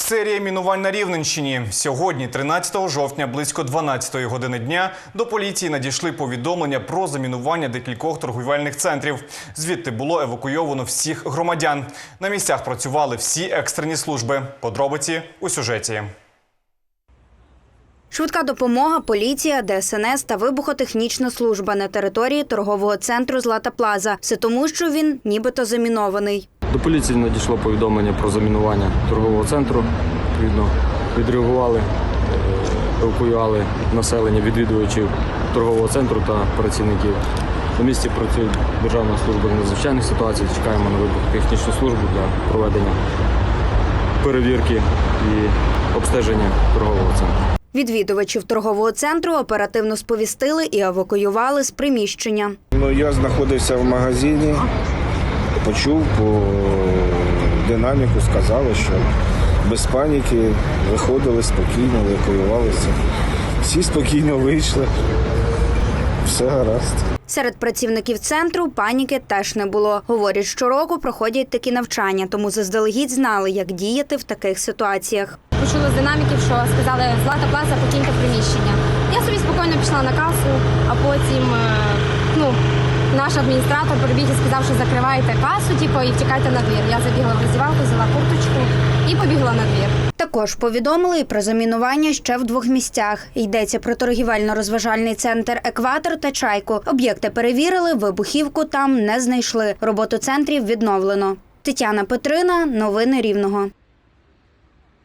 Серія мінувань на Рівненщині. Сьогодні, 13 жовтня, близько 12 години дня, до поліції надійшли повідомлення про замінування декількох торгівельних центрів. Звідти було евакуйовано всіх громадян. На місцях працювали всі екстрені служби. Подробиці у сюжеті. Швидка допомога, поліція, ДСНС та вибухотехнічна служба на території торгового центру Злата Плаза. Все тому, що він нібито замінований. До поліції надійшло повідомлення про замінування торгового центру. Відповідно, відреагували, е, евакуювали населення відвідувачів торгового центру та працівників. На місці працює Державна служба надзвичайних ситуацій. Чекаємо на вибухотехнічну службу для проведення перевірки і обстеження торгового центру. Відвідувачів торгового центру оперативно сповістили і евакуювали з приміщення. Ну, я знаходився в магазині, почув по динаміку, сказали, що без паніки виходили спокійно, евакуювалися. Всі спокійно вийшли. Все гаразд. Серед працівників центру паніки теж не було. Говорять, щороку проходять такі навчання, тому заздалегідь знали, як діяти в таких ситуаціях. почули з динаміків, що сказали Злата Плаза, покиньте приміщення. Я собі спокійно пішла на касу, а потім е, наш адміністратор прибіг і сказав, що закривайте касу, типу, і втікайте на двір. Я забігла в роздівалку, взяла курточку і побігла на двір. Також повідомили і про замінування ще в двох місцях. Йдеться про торгівельно-розважальний центр Екватор та Чайку. Об'єкти перевірили, вибухівку там не знайшли. Роботу центрів відновлено. Тетяна Петрина, новини Рівного.